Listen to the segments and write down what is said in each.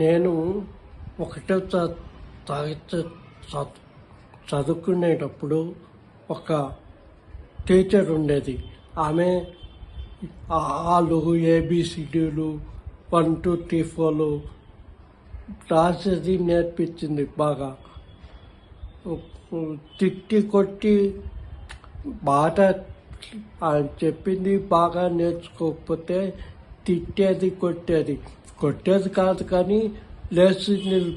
నేను ఒకటో తరగతి చదువుకునేటప్పుడు ఒక టీచర్ ఉండేది. ఆమె ఆలు ఏబిసిడీలు వన్ టూ త్రీ ఫోర్లు రాసేది నేర్పించింది బాగా. తిట్టి కొట్టి బాట చెప్పింది బాగా నేర్చుకోకపోతే తిట్టేది కొట్టేది. కొట్టేది కాదు కానీ లేచి నిల్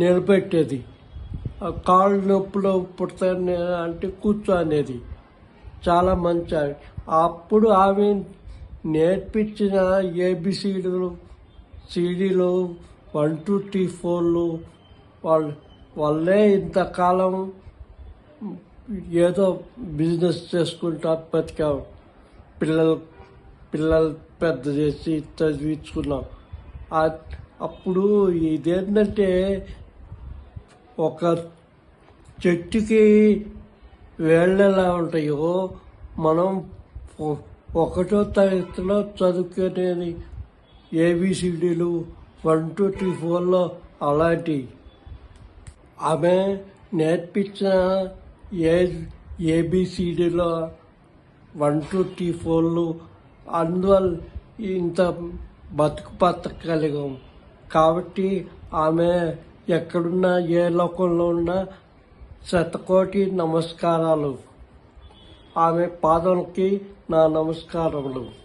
నిలబెట్టేది. ఆ కాళ్ళు నొప్పులు పుడతాయి అంటే కూర్చో అనేది చాలా మంచి అప్పుడు ఆమె నేర్పించిన ఏబిసిడీలు సిడీలు వన్ టూ త్రీ ఫోర్లు వాళ్ళ వాళ్ళే ఇంతకాలం ఏదో బిజినెస్ చేసుకుంటా బతికాం. పిల్లలు పిల్లలు పెద్ద చేసి చదివించుకున్నాం. అప్పుడు ఇదేంటంటే ఒక చెట్టుకి వేళ్ళలా ఉంటాయో మనం ఒకటో తరగతిలో చదువుకునేది ఏబిసిడీలు వన్ టూ త్రీ ఫోర్లో అలాంటి. ఆమె నేర్పించిన ఏ ఏబిసిడీలో వన్ టూ త్రీ ఫోర్లు అందువల్ల ఇంత బతుకు బతకగలిగాం కాబట్టి ఆమె ఎక్కడున్నా ఏ లోకంలో ఉన్నా శతకోటి నమస్కారాలు. ఆమె పాదములకి నా నమస్కారములు.